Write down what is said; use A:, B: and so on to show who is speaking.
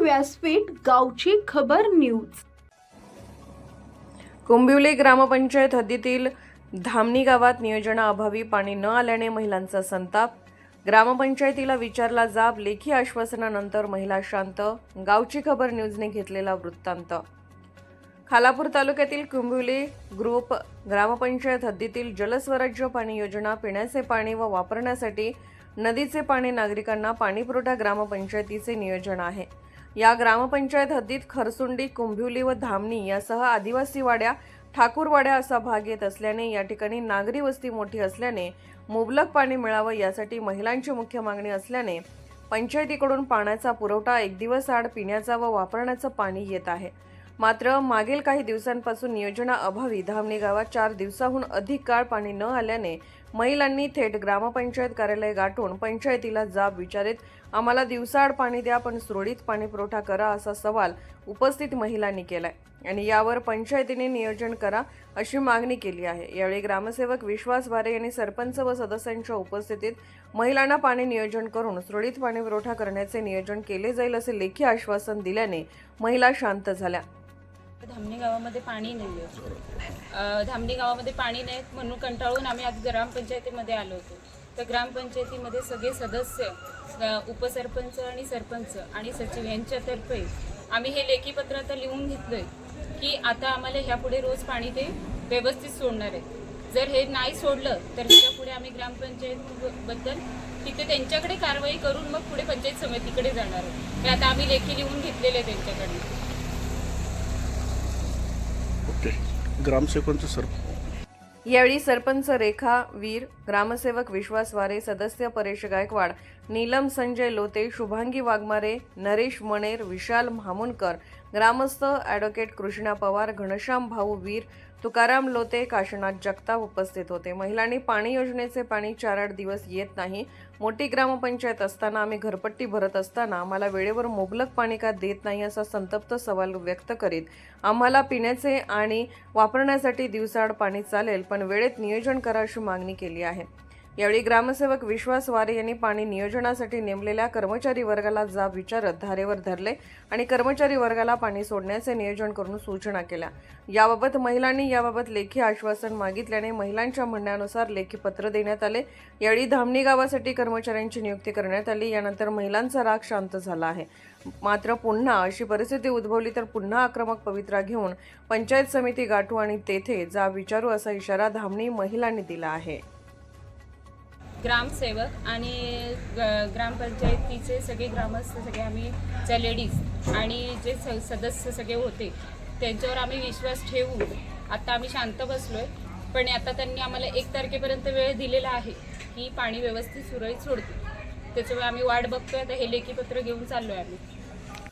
A: व्यासपीठ गावची खबर न्यूज.
B: कुंभिवली ग्रामपंचायत हद्दीतील धामणी गावात नियोजनाअभावी पाणी न आल्याने महिलांचा संताप. ग्रामपंचायतीला विचारला जाब लेखी आश्वासनानंतर महिला शांत गावची खबर न्यूजने घेतलेला वृत्तांत. खालापूर तालुक्यातील कुंभिवली ग्रुप ग्रामपंचायत हद्दीतील जलस्वराज्य पाणी योजना पिण्याचे पाणी व वापरण्यासाठी नदीचे पाणी नागरिकांना पाणीपुरवठा ग्रामपंचायतीचे नियोजन आहे. या ग्रामपंचायत हद्दीत खरसुंडी कुंभिवली व धामणी यासह आदिवासी वाड्या ठाकूरवाड्या असा भाग येत असल्याने या ठिकाणी नागरी वस्ती मोठी असल्याने मुबलक पाणी मिळावं यासाठी महिलांची मुख्य मागणी असल्याने पंचायतीकडून पाण्याचा पुरवठा एक दिवस आड पिण्याचा व वापरण्याचं पाणी येत आहे. मात्र मागील काही दिवसांपासून नियोजनाअभावी धामणी गावात चार दिवसाहून अधिक काळ पाणी न आल्याने महिलांनी थेट ग्रामपंचायत कार्यालय गाठून पंचायतीला जाब विचारित. आम्हाला दिवसाआड पाणी द्या पण सुरळीत पाणी पुरवठा करा असा सवाल उपस्थित महिलांनी केलाय. आणि यावर पंचायतीने नियोजन करा अशी मागणी केली आहे. यावेळी ग्रामसेवक विश्वास भारे यांनी सरपंच व सदस्यांच्या उपस्थितीत महिलांना पाणी नियोजन करून सुरळीत पाणी पुरवठा करण्याचे नियोजन केले जाईल असे लेखी आश्वासन दिल्याने महिला शांत झाल्या.
C: धामणी गावामध्ये पाणी नाही आहे. धामणी गावामध्ये पाणी नाही म्हणून कंटाळून आम्ही आज ग्रामपंचायतीमध्ये आलो होतो. तर ग्रामपंचायतीमध्ये सगळे सदस्य उपसरपंच आणि सरपंच आणि सचिव यांच्यातर्फे आम्ही हे लेखीपत्र आता लिहून घेतलंय की आता आम्हाला ह्यापुढे रोज पाणी ते व्यवस्थित सोडणार आहे जर हे नाही सोडलं तर ह्याच्यापुढे आम्ही ग्रामपंचायतीबद्दल तिथे त्यांच्याकडे कारवाई करून मग पुढे पंचायत समितीकडे जाणार आहे. हे आता आम्ही लेखी लिहून घेतलेले आहे त्यांच्याकडनं.
D: ओके. ग्रामसेवकांचं सर.
B: यावेळी सरपंच रेखा वीर ग्रामसेवक विश्वास वारे सदस्य परेश गायकवाड नीलम संजय लोते शुभांगी वाघमारे नरेश मणेर विशाल म्हामुणकर ग्रामस्थ ॲडव्होकेट कृष्णा पवार घनश्याम भाऊ वीर तुकाराम लोते काशीनाथ जगताप उपस्थित होते. महिलांनी पाणी योजनेचे पाणी चार आठ दिवस येत नाही. मोठी ग्रामपंचायत असताना आम्ही घरपट्टी भरत असताना आम्हाला वेळेवर मुबलक पाणी का देत नाही असा संतप्त सवाल व्यक्त करीत. आम्हाला पिण्याचे आणि वापरण्यासाठी दिवसाआड पाणी चालेल पण वेळेत नियोजन करा अशी मागणी केली आहे. यावेळी ग्रामसेवक विश्वास वारे यांनी पाणी नियोजनासाठी नेमलेल्या कर्मचारी वर्गाला जाब विचारत धारेवर धरले आणि कर्मचारी वर्गाला पाणी सोडण्याचे नियोजन करून सूचना केल्या. याबाबत महिलांनी याबाबत लेखी आश्वासन मागितल्याने महिलांच्या म्हणण्यानुसार लेखी पत्र देण्यात आले. यावेळी धामणी गावासाठी कर्मचाऱ्यांची नियुक्ती करण्यात आली. यानंतर महिलांचा राग शांत झाला आहे. मात्र पुन्हा अशी परिस्थिती उद्भवली तर पुन्हा आक्रमक पवित्रा घेऊन पंचायत समिती गाठू आणि तेथे जाब विचारू असा इशारा धामणी महिलांनी दिला आहे.
C: ग्रामसेवक आणि ग- ग्रामपंचायतीचे सगळे ग्रामस्थ सगळे आम्ही ज्या लेडीज आणि जे स सदस्य सगळे होते त्यांच्यावर आम्ही विश्वास ठेवून आता आम्ही शांत बसलो आहे पण आता त्यांनी आम्हाला एक तारखेपर्यंत वेळ दिलेला आहे की पाणी व्यवस्थित सुरळीत सोडतील. त्याच्यामुळे आम्ही वाट बघतोय. आता हे लेखीपत्र घेऊन चाललो आहे आम्ही.